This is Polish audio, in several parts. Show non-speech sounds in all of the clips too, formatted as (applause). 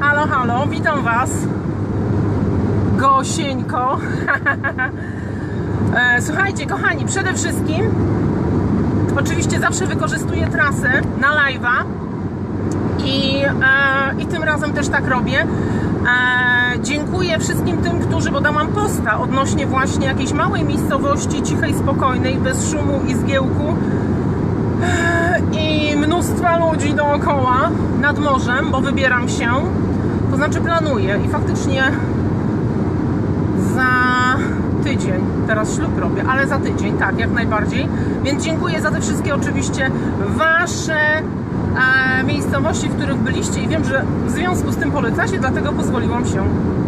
Halo, halo, witam Was. Gosieńko. (laughs) E, słuchajcie, kochani, przede wszystkim Oczywiście zawsze wykorzystuję trasy na live'a i, e, i tym razem też tak robię. E, dziękuję wszystkim tym, którzy, bo dałam posta odnośnie właśnie jakiejś małej miejscowości, cichej, spokojnej, bez szumu i zgiełku. E, i mnóstwa ludzi dookoła nad morzem, bo wybieram się, to znaczy planuję i faktycznie za tydzień. Teraz ślub robię, ale za tydzień, tak, jak najbardziej. Więc dziękuję za te wszystkie oczywiście Wasze e, miejscowości, w których byliście i wiem, że w związku z tym polecacie, dlatego pozwoliłam się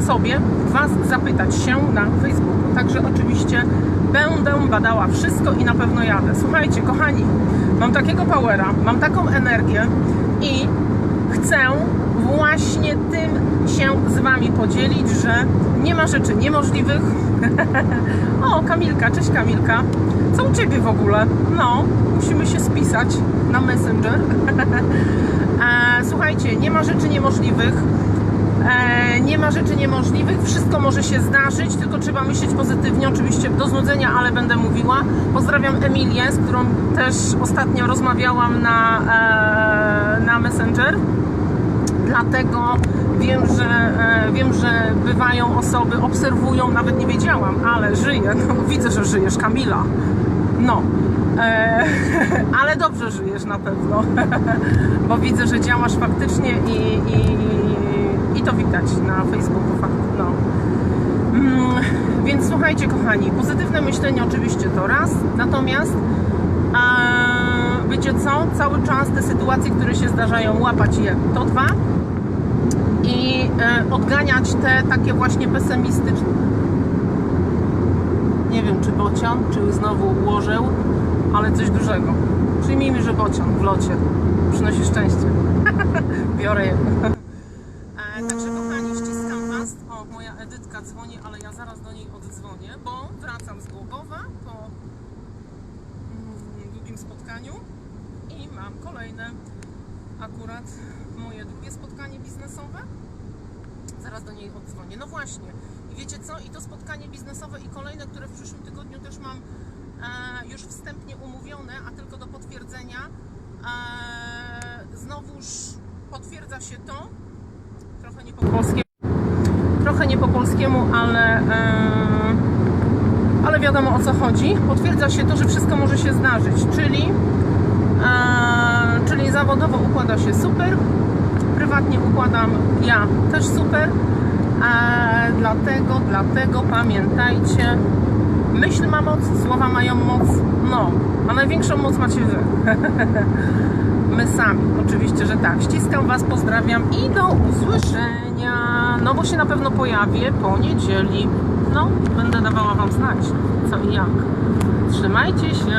sobie Was zapytać się na Facebooku. Także oczywiście będę badała wszystko i na pewno jadę. Słuchajcie, kochani, mam takiego powera, mam taką energię i chcę właśnie tym się z Wami podzielić, że nie ma rzeczy niemożliwych. (laughs) o, Kamilka, cześć Kamilka. Co u Ciebie w ogóle? No, musimy się spisać na Messenger. (laughs) e, słuchajcie, nie ma rzeczy niemożliwych. E, nie ma rzeczy niemożliwych, wszystko może się zdarzyć, tylko trzeba myśleć pozytywnie, oczywiście do znudzenia, ale będę mówiła. Pozdrawiam Emilię, z którą też ostatnio rozmawiałam na, e, na Messenger dlatego wiem, że e, wiem, że bywają osoby, obserwują, nawet nie wiedziałam, ale żyję, no, widzę, że żyjesz, Kamila. No, e, (laughs) ale dobrze żyjesz na pewno, (laughs) bo widzę, że działasz faktycznie i, i, i to widać na Facebooku, fakt, no. Mm, więc słuchajcie, kochani, pozytywne myślenie oczywiście to raz, natomiast Cały czas te sytuacje, które się zdarzają, łapać je to dwa i e, odganiać te takie właśnie pesymistyczne. Nie wiem, czy bocian, czy znowu łożeł, ale coś dużego. Przyjmijmy, że bocian w locie przynosi szczęście. (laughs) Biorę je. E, także kochani, ściskam Was. O, moja Edytka dzwoni, ale ja zaraz do niej oddzwonię, bo wracam z Głogowa po mm, długim spotkaniu i mam kolejne akurat moje drugie spotkanie biznesowe. Zaraz do niej oddzwonię. No właśnie. I wiecie co? I to spotkanie biznesowe i kolejne, które w przyszłym tygodniu też mam e, już wstępnie umówione, a tylko do potwierdzenia. E, znowuż potwierdza się to. Trochę nie po polskiemu. Trochę nie po polskiemu, ale, e, ale wiadomo o co chodzi. Potwierdza się to, że wszystko może się zdarzyć, czyli czyli zawodowo układa się super, prywatnie układam ja też super, dlatego, dlatego pamiętajcie, myśl ma moc, słowa mają moc, no, a największą moc macie wy. (laughs) My sami, oczywiście, że tak. Ściskam Was, pozdrawiam i do usłyszenia. No bo się na pewno pojawię po niedzieli. No, będę dawała Wam znać, co i jak. Trzymajcie się.